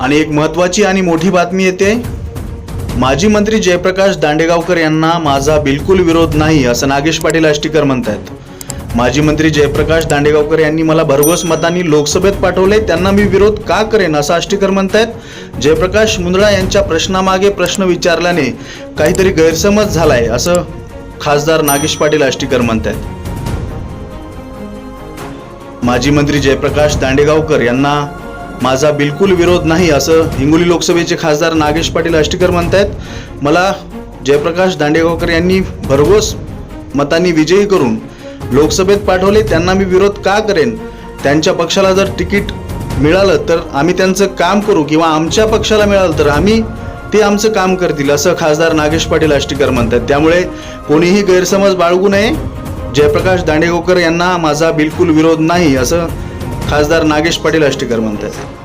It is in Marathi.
आणि एक महत्त्वाची आणि मोठी बातमी येते. माजी मंत्री जयप्रकाश दांडेगावकर यांना माझा बिलकुल विरोध नाही असं नागेश पाटील आष्टीकर आहेत माजी मंत्री जयप्रकाश दांडेगावकर यांनी मला भरघोस मतांनी लोकसभेत पाठवले त्यांना मी विरोध का करेन असं आष्टीकर आहेत जयप्रकाश मुंदळा यांच्या प्रश्नामागे प्रश्न विचारल्याने काहीतरी गैरसमज झालाय असं खासदार नागेश पाटील आष्टीकर आहेत माजी मंत्री जयप्रकाश दांडेगावकर यांना माझा बिलकुल विरोध नाही असं हिंगोली लोकसभेचे खासदार नागेश पाटील आष्टीकर म्हणतायत. मला जयप्रकाश दांडेगावकर यांनी भरघोस मतांनी विजयी करून लोकसभेत पाठवले त्यांना मी विरोध का करेन? त्यांच्या पक्षाला जर तिकीट मिळालं तर आम्ही त्यांचं काम करू किंवा आमच्या पक्षाला मिळालं तर आम्ही ते आमचं काम करतील असं खासदार नागेश पाटील आष्टीकर म्हणतात त्यामुळे कोणीही गैरसमज बाळगू नये. जयप्रकाश दांडेगावकर यांना माझा बिलकुल विरोध नाही असं खासदार नागेश पाटील आष्टीकर म्हणतात